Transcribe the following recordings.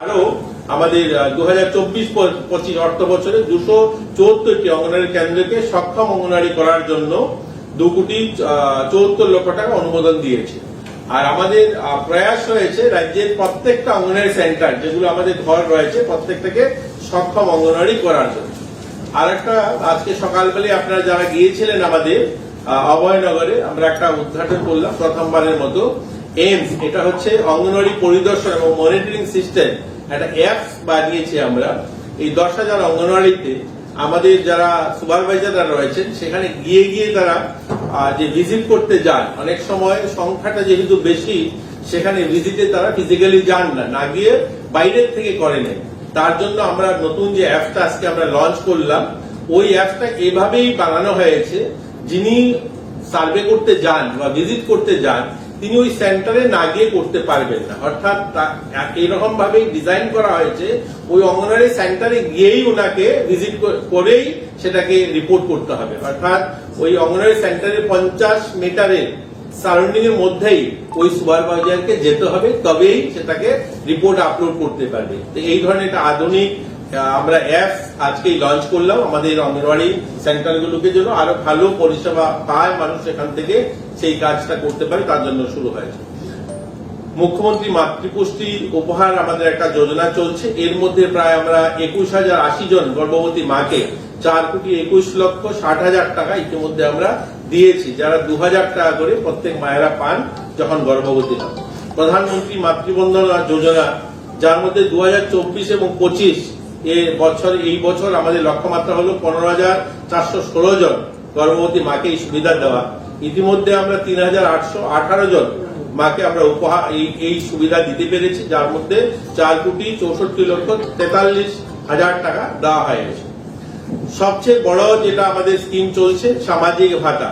আরও আমাদের দু হাজার চব্বিশ পঁচিশ অর্থ বছরে দুশো চুয়াত্তরটি অঙ্গনারী কেন্দ্রকে সক্ষম অঙ্গনারী করার জন্য দু কোটি চুয়াত্তর লক্ষ টাকা অনুমোদন দিয়েছে। আর আমাদের প্রয়াস রয়েছে রাজ্যের প্রত্যেকটা অঙ্গনারী সেন্টার, যেগুলো আমাদের ঘর রয়েছে, প্রত্যেকটাকে সক্ষম অঙ্গনারী করার জন্য। আর একটা আজকে সকালবেলায় আপনারা যারা গিয়েছিলেন আমাদের অভয়নগরে, আমরা একটা উদ্ঘাটন করলাম প্রথমবারের মতো। এমস এটা হচ্ছে অঙ্গনওয়াড়ি পরিদর্শন এবং মনিটরিং সিস্টেম একটা অ্যাপস বানিয়েছি আমরা। এই দশ হাজার অঙ্গনওয়াড়িতে আমাদের যারা সুপারভাইজাররা রয়েছেন, সেখানে গিয়ে গিয়ে তারা যে ভিজিট করতে যান, অনেক সময় সংখ্যাটা যেহেতু বেশি, সেখানে ভিজিটে তারা ফিজিক্যালি যান না না গিয়ে বাইরের থেকে করে নেন তার জন্য আমরা নতুন যে অ্যাপটা আজকে আমরা লঞ্চ করলাম, ওই অ্যাপটা এভাবেই বানানো হয়েছে। যিনি সার্ভে করতে যান বা ভিজিট করতে যান তিনি ওই সেন্টারে না গিয়ে করতে পারবেন না। অর্থাৎ এরকম ভাবেই ডিজাইন করা হয়েছে। ওই অঙ্গনারী সেন্টারে গিয়েই ওনাকে ভিজিট করেই সেটাকে রিপোর্ট করতে হবে। অর্থাৎ ওই অঙ্গনারী সেন্টারের পঞ্চাশ মিটারের সারাউন্ডিং এর মধ্যেই ওই সুপারভাইজারকে যেতে হবে, তবেই সেটাকে রিপোর্ট আপলোড করতে পারবে। তো এই ধরনের একটা আধুনিক আমরা অ্যাপ আজকেই লঞ্চ করলাম। আমাদের অঙ্গনওয়াড়ি সেন্টারগুলোকে জন্য আরও ভালো পরিষেবা পায় মানুষ এখান থেকে সেই কাজটা করতে পারে, তার জন্য শুরু হয়েছে। মুখ্যমন্ত্রী মাতৃপুষ্টি উপহার আমাদের একটা যোজনা চলছে। এর মধ্যে প্রায় আমরা একুশ হাজার আশি জন গর্ভবতী মাকে চার কোটি একুশ লক্ষ ষাট হাজার টাকা ইতিমধ্যে আমরা দিয়েছি, যারা দু হাজার টাকা করে প্রত্যেক মায়েরা পান যখন গর্ভবতী হন। প্রধানমন্ত্রী মাতৃবন্ধনা যোজনা, যার মধ্যে দু হাজার চব্বিশ এবং পঁচিশ বছর, এই বছর আমাদের লক্ষ্যমাত্রা হলো পনেরো হাজার চারশো জন গর্ভবতী মাকে এই সুবিধা দেওয়া। ইতিমধ্যে আমরা তিন হাজার আটশো আঠারো জন মাকে আমরা উপহার, এই সুবিধা দিতে পেরেছি, যার মধ্যে চার কোটি চৌষট্টি লক্ষ তেতাল্লিশ হাজার টাকা দেওয়া হয়েছে সবচেয়ে বড় যেটা আমাদের স্কিম চলছে, সামাজিক ভাতা।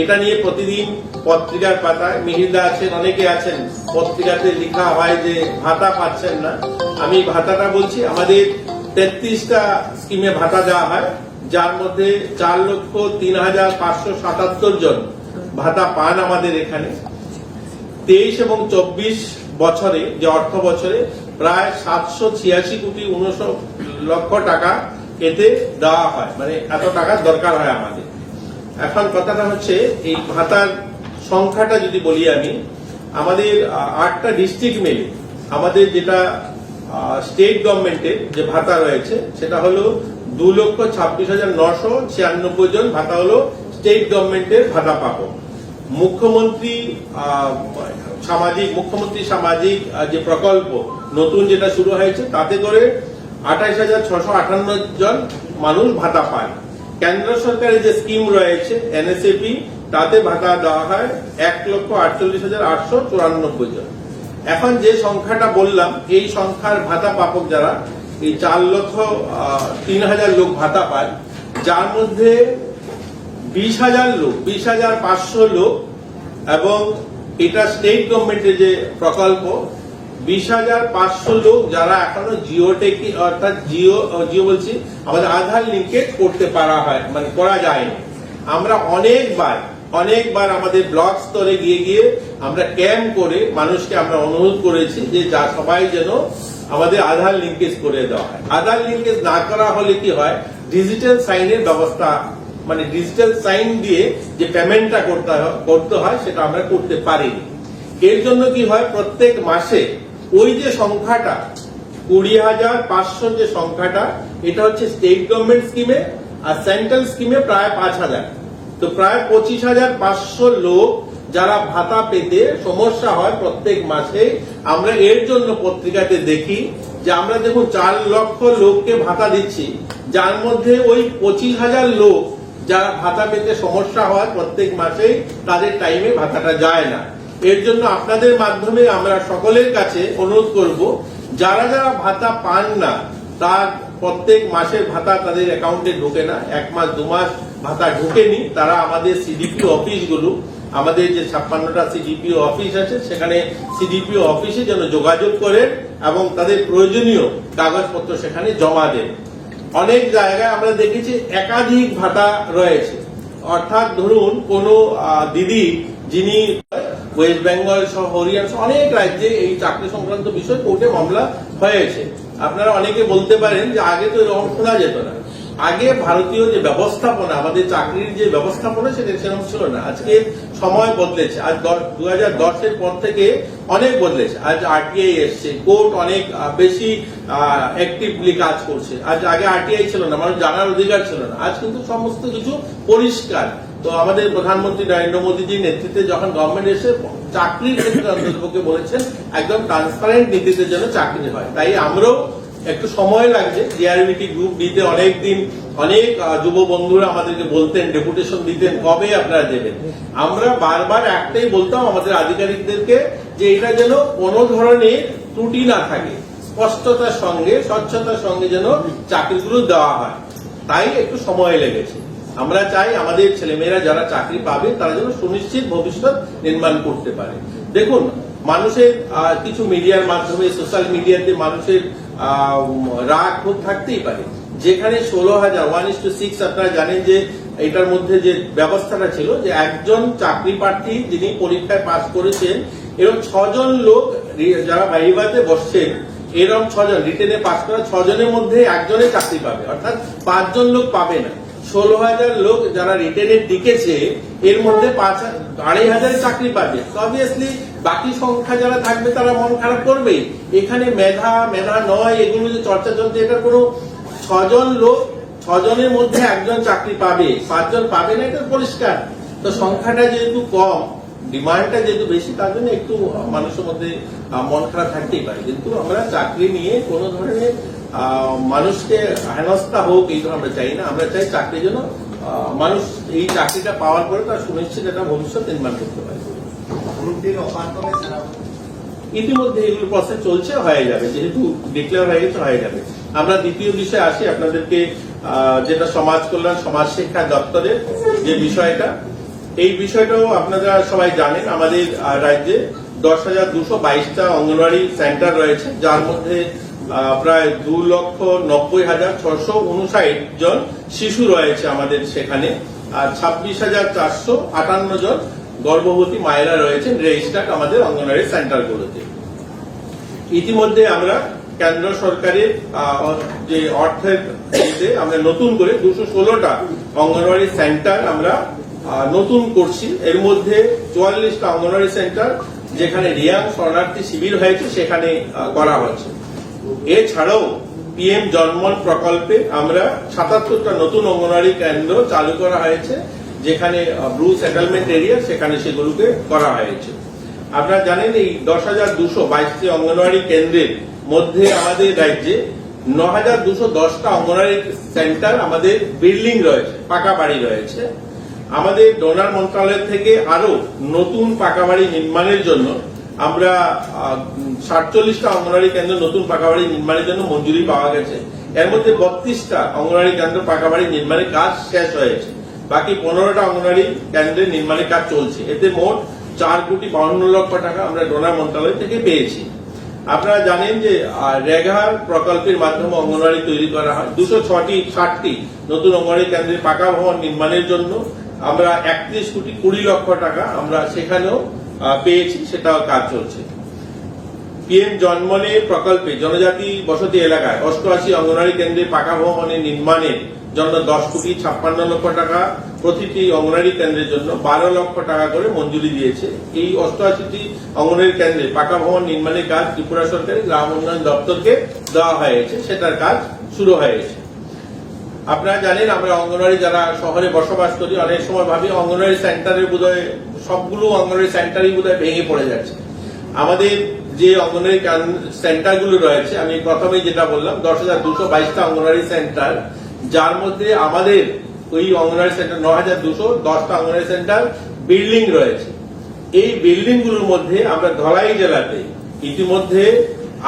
এটা নিয়ে প্রতিদিন পত্রিকার পাতায় মিহিরদা আছেন, অনেকে আছেন, পত্রিকাতে লেখা হয় যে ভাতা পাচ্ছেন না। আমি ভাতাটা বলছি, আমাদের তেত্রিশটা স্কিমে ভাতা দেওয়া হয়, যার মধ্যে চার লক্ষ তিন হাজার পাঁচশো সাতাত্তর জন ভাতা পান আমাদের এখানে। তেইশ এবং চব্বিশ বছরে, যে অর্থ বছরে, প্রায় সাতশো ছিয়াশি কোটি উনশো লক্ষ টাকা এতে দেওয়া হয়। মানে এত টাকা দরকার হয় আমাদের। এখন কথাটা হচ্ছে, এই ভাতার সংখ্যাটা যদি বলি আমি, আমাদের আটটা ডিস্ট্রিক্ট মেলে, আমাদের যেটা স্টেট গভর্নমেন্টের যে ভাতা রয়েছে, সেটা হলো দু লক্ষ ছাব্বিশ হাজার নশো ছিয়ানব্বই জন ভাতা হলো স্টেট গভর্নমেন্টের ভাতা পাবো। মুখ্যমন্ত্রী সামাজিক মুখ্যমন্ত্রী সামাজিক যে প্রকল্প নতুন যেটা শুরু হয়েছে, তাতে করে আঠাইশ হাজার ছশো আটান্ন জন মানুষ ভাতা পায়। কেন্দ্র সরকারের যে স্কিম রয়েছে এনএসএপি তাতে ভাতা দেওয়া হয় এক লক্ষ আটচল্লিশ হাজার আটশো চুরানব্বই জন। এখন যে সংখ্যাটা বললাম, এই সংখ্যার ভাতা পাপক যারা, এই চার লক্ষ তিন হাজার লোক ভাতা পায়, যার মধ্যে বিশ হাজার লোক, বিশ হাজার পাঁচশো লোক এবং এটা স্টেট গভর্নমেন্টের যে প্রকল্প, বিশ হাজার পাঁচশো লোক যারা এখনও জিও টেকি অর্থাৎ জিও জিও বলছি, আমাদের আধার লিঙ্কেজ করতে পারা হয় মানে করা যায়নি। আমরা অনেকবার অনেকবার আমাদের ব্লক স্তরে গিয়ে গিয়ে আমরা ক্যাম্প করে মানুষকে আমরা অনুরোধ করেছি যে যা সবাই যেন আমাদের আধার লিঙ্কেজ করে দেওয়া হয়। আধার লিঙ্কেজ না করা হলে কি হয়? ডিজিটাল সাইনের ব্যবস্থা মানে ডিজিটাল সাইন দিয়ে যে পেমেন্টটা করতে করতে হয়, সেটা আমরা করতে পারিনি। এর জন্য কি হয়? প্রত্যেক মাসে ওই যে সংখ্যাটা, কুড়ি হাজার পাঁচশো যে সংখ্যাটা, এটা হচ্ছে স্টেট গভর্নমেন্ট স্কিমে আর সেন্ট্রাল স্কিমে প্রায় পাঁচ হাজার। তো প্রায় পঁচিশ হাজার পাঁচশো লোক যারা ভাতা পেতে সমস্যা হয় প্রত্যেক মাসে আমরা এর জন্য পত্রিকাতে দেখি যে আমরা দেখুন চার লক্ষ লোককে ভাতা দিচ্ছি, যার মধ্যে ওই পঁচিশ হাজার লোক যারা ভাতা পেতে সমস্যা হয় প্রত্যেক মাসেই, তাদের টাইমে ভাতাটা যায় না। এর জন্য আপনাদের মাধ্যমে আমরা সকলের কাছে অনুরোধ করব, যারা যারা ভাতা পান না, তার প্রত্যেক মাসের ভাতা তাদের অ্যাকাউন্টে ঢোকে না। এক মাস, দু মাস ভাতা ঢোকেনি, তারা আমাদের সিডিপি অফিসগুলো আমাদের যে ছাপ্পান্নটা সিডিপিও অফিস আছে, সেখানে সিডিপিও অফিসে যেন যোগাযোগ করেন এবং তাদের প্রয়োজনীয় কাগজপত্র সেখানে জমা দেন। অনেক জায়গায় আমরা দেখেছি একাধিক ভাতা রয়েছে। অর্থাৎ ধরুন কোনো দিদি যিনি ওয়েস্ট বেঙ্গল সহ হরিয়ানা অনেক রাজ্যে এই চাকরি সংক্রান্ত বিষয় কোর্টে মামলা হয়েছে। আপনারা অনেকে বলতে পারেন যে আগে তো এরকম শোনা যেত না। আগে ভারতীয় যে ব্যবস্থাপনা, আমাদের চাকরির যে ব্যবস্থাপনা, সেটা সেরকম ছিল না। আজকে সময় বদলেছে। আজ দু হাজার দশের পর থেকে অনেক বদলেছে। আজ আরটিআই এসছে। কোর্ট অনেক বেশি অ্যাক্টিভলি কাজ করছে। আজ আগে আরটিআই ছিল না, মানুষ জানার অধিকার ছিল না। আজ কিন্তু সমস্ত কিছু পরিষ্কার। তো আমাদের প্রধানমন্ত্রী নরেন্দ্র মোদীজির নেতৃত্বে যখন গভর্নমেন্ট এসে চাকরির ক্ষেত্রে অন্তর্ভুক্ত বলেছেন, একদম ট্রান্সপারেন্ট নীতিতে যেন চাকরি হয়। তাই আমরাও একটু সময় লাগছে। জিআরবিটি গ্রুপ দিতে অনেক দিন অনেক যুব বন্ধুরা আমাদেরকে বলতেন ডেপুটেশন দিতেন, কবে আপনারা দেবেন। আমরা বারবার একটাই বলতাম আমাদের আধিকারিকদেরকে যে এটা যেন কোনো ধরনের ত্রুটি না থাকে। স্পষ্টতার সঙ্গে, স্বচ্ছতার সঙ্গে যেন চাকরিগুলো দেওয়া হয়। তাই একটু সময় লেগেছে। আমরা চাই আমাদের ছেলেমেয়েরা যারা চাকরি পাবে, তারা যেন সুনিশ্চিত ভবিষ্যৎ নির্মাণ করতে পারে। দেখুন, মানুষের কিছু মিডিয়ার মাধ্যমে সোশ্যাল মিডিয়াতে মানুষের রাগ খুব থাকতেই পারে। যেখানে ষোলো হাজার ওয়ান ইস টু সিক্স আপনারা জানেন যে এটার মধ্যে যে ব্যবস্থাটা ছিল, যে একজন চাকরি প্রার্থী যিনি পরীক্ষায় পাস করেছেন এরকম ছজন লোক যারা ভাইভাতে বসছেন এরকম ছজন, রিটেনে পাস করা ছজনের মধ্যে একজনে চাকরি পাবে, অর্থাৎ পাঁচজন লোক পাবে না। ষোলো হাজার লোক যারা রিটেনে দিকেছে, এর মধ্যে পাঁচ আড়াই হাজার চাকরি পাবে। অবভিয়াসলি বাকি সংখ্যা যারা থাকবে, তারা মন খারাপ করবে এখানে মেধা মেধা নয়, এগুলো যে চর্চা চলছে এটা কোনো ছজন লোক, ছজনের মধ্যে একজন চাকরি পাবে। পাঁচজন পাবে না, এটা পরিষ্কার। তো সংখ্যাটা যেহেতু কম ডিমান্ডটা যেহেতু বেশি তার জন্য একটু মানুষের মধ্যে মন খারাপ থাকতেই পারে। কিন্তু আমরা চাকরি নিয়ে কোনো ধরনের মানুষকে হেনস্থা হোক এই ধরনের আমরা চাই না। আমরা চাই চাকরির জন্য মানুষ এই চাকরিটা পাওয়ার পরে তার সুনিশ্চিত একটা ভবিষ্যৎ নির্মাণ করতে পারে? ইতিমধ্যে এগুলো প্রসেস চলছে হয়ে যাবে। যেহেতু ডিক্লেয়ার হয়ে গেছে হয়ে যাবে। আমরা দ্বিতীয় বিষয়ে আসি আপনাদেরকে যেটা সমাজ কল্যাণ সমাজ শিক্ষা দপ্তরের যে বিষয়টা। এই বিষয়টাও আপনারা সবাই জানেন, আমাদের রাজ্যে দশ হাজার দুশো বাইশটা অঙ্গনওয়াড়ি সেন্টার রয়েছে, যার মধ্যে প্রায় দু লক্ষ নব্বই হাজার ছশো উনষাট জন শিশু রয়েছে আমাদের সেখানে, আর ছাব্বিশ হাজার চারশো আটান্ন জন গর্ভবতী মায়েরা রয়েছেন রেজিস্টার্ড আমাদের অঙ্গনওয়াড়ি সেন্টারগুলোতে। ইতিমধ্যে আমরা কেন্দ্র সরকারের যে অর্থের আমরা নতুন করে দুশো ষোলোটা অঙ্গনওয়াড়ি সেন্টার আমরা নতুন করছি। এর মধ্যে চুয়াল্লিশটা অঙ্গনওয়াড়ি সেন্টার যেখানে রিয়াং শরণার্থী শিবির হয়েছে, সেখানে করা হচ্ছে এছাড়াও পিএম জন্মন প্রকল্পে আমরা সাতাত্তরটা নতুন অঙ্গনওয়াড়ি কেন্দ্র চালু করা হয়েছে, যেখানে ব্লু সেটেলমেন্ট এরিয়া সেখানে সেগুলোকে করা হয়েছে। আপনারা জানেন এই দশ হাজার দুশো বাইশটি অঙ্গনওয়াড়ি কেন্দ্রের মধ্যে আমাদের রাজ্যে ন হাজার দুশো দশটা অঙ্গনওয়াড়ি সেন্টার আমাদের বিল্ডিং রয়েছে, পাকা বাড়ি রয়েছে। আমাদের ডোনার মন্ত্রণালয় থেকে আরও নতুন পাকা বাড়ি নির্মাণের জন্য আমরা সাতচল্লিশটা অঙ্গনওয়াড়ি কেন্দ্র নতুন পাকা বাড়ি নির্মাণের জন্য মঞ্জুরি পাওয়া গেছে। এর মধ্যে বত্রিশটা অঙ্গনওয়াড়ি কেন্দ্র পাকা বাড়ি নির্মাণের কাজ শেষ হয়েছে। বাকি পনেরোটা অঙ্গনওয়াড়ি কেন্দ্রের নির্মাণের কাজ চলছে। এতে মোট চার কোটি বাউন্ন লক্ষ টাকা আমরা ডোনার মন্ত্রণালয় থেকে পেয়েছি। আপনারা জানেন যে রেগার প্রকল্পের মাধ্যমে অঙ্গনওয়াড়ি তৈরি করা হয়। দুশো ছটি ষাটটি নতুন অঙ্গনওয়াড়ি কেন্দ্রের পাকা ভবন নির্মাণের জন্য আমরা একত্রিশ কোটি কুড়ি লক্ষ টাকা আমরা সেখানেও পেয়েছি, সেটাও কাজ চলছে। পিএম জন্মনে প্রকল্পে, জনজাতি বসতি এলাকায়, অষ্টআশি অঙ্গনারী কেন্দ্রে পাকা ভবনের নির্মাণের জন্য দশ কোটি ছাপ্পান্ন লক্ষ টাকা, প্রতিটি অঙ্গনওয়াড়ি কেন্দ্রের জন্য বারো লক্ষ টাকা করে মঞ্জুরি দিয়েছে। এই অষ্টআশিটি অঙ্গনওয়াড়ি কেন্দ্রে পাকা ভবন নির্মাণের কাজ ত্রিপুরা সরকারের গ্রাম উন্নয়ন দপ্তরকে দেওয়া হয়েছে, সেটার কাজ শুরু হয়েছে। আপনারা জানেন, আমরা অঙ্গনওয়াড়ি যারা শহরে বসবাস করি, অনেক সময় ভাবি অঙ্গনওয়াড়ি সেন্টারের বোধহয় সবগুলো অঙ্গনওয়াড়ি সেন্টারই বোধহয় ভেঙে পড়ে যাচ্ছে। আমাদের যে অঙ্গনওয়াড়ি সেন্টারগুলো রয়েছে, আমি প্রথমে যেটা বললাম, দশ হাজার দুশো বাইশটা অঙ্গনওয়াড়ি সেন্টার, যার মধ্যে আমাদের ওই অঙ্গনওয়াড়ি সেন্টার ন হাজার দুশো, দশটা অঙ্গনওয়াড়ি সেন্টার বিল্ডিং রয়েছে। এই বিল্ডিংগুলোর মধ্যে আমরা ধলাই জেলাতে ইতিমধ্যে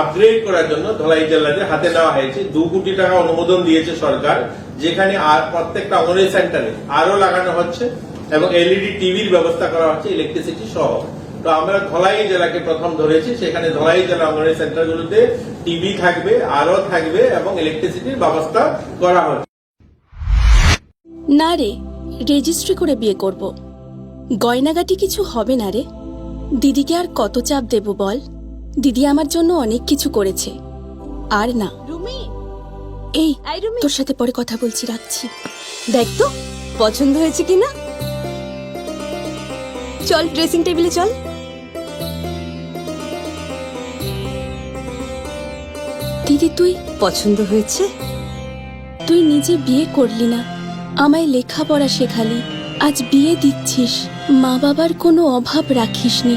আপগ্রেড করার জন্য ধলাই জেলাতে হাতে নেওয়া হয়েছে। দু কোটি টাকা অনুমোদন দিয়েছে সরকার, যেখানে আর প্রত্যেকটা অঙ্গনওয়াড়ি সেন্টারে আরও লাগানো হচ্ছে এবং এলইডি, টিভির ব্যবস্থা করা হচ্ছে ইলেকট্রিসিটি সহ। তো আমরা ধলাই জেলাকে প্রথম ধরেছি, সেখানে ধলাই জেলা অঙ্গনওয়াড়ি সেন্টারগুলোতে টিভি থাকবে আরও থাকবে এবং ইলেকট্রিসিটির ব্যবস্থা করা হচ্ছে। না রে রেজিস্ট্রি করে বিয়ে করব। গয়নাগাটি কিছু হবে না রে। দিদিকে আর কত চাপ দেব বল? দিদি আমার জন্য অনেক কিছু করেছে। আর না। রুমি। এই তোর সাথে পরে কথা বলছি রাখছি। দেখ তো পছন্দ হয়েছে কিনা? চল ড্রেসিং টেবিলে চল। দিদি তুই পছন্দ হয়েছে? তুই নিজে বিয়ে করলি না। আমায় লেখাপড়া শেখালি। আজ বিয়ে দিচ্ছিস। মা বাবার কোনো অভাব রাখিসনি।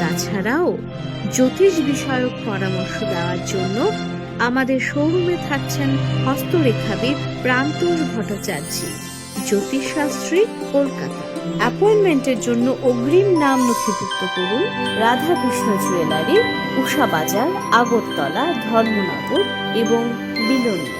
তাছাড়াও জ্যোতিষ বিষয়ক পরামর্শ দেওয়ার জন্য আমাদের শোরুমে থাকছেন হস্তরেখাবিদ প্রান্তোষ ভট্টাচার্য, জ্যোতিষশাস্ত্রী কলকাতা। অ্যাপয়েন্টমেন্টের জন্য অগ্রিম নাম নথিভুক্ত করুন রাধাকৃষ্ণ জুয়েলারি, উষা বাজার, আগরতলা, ধর্মনগর এবং বিলোনিয়া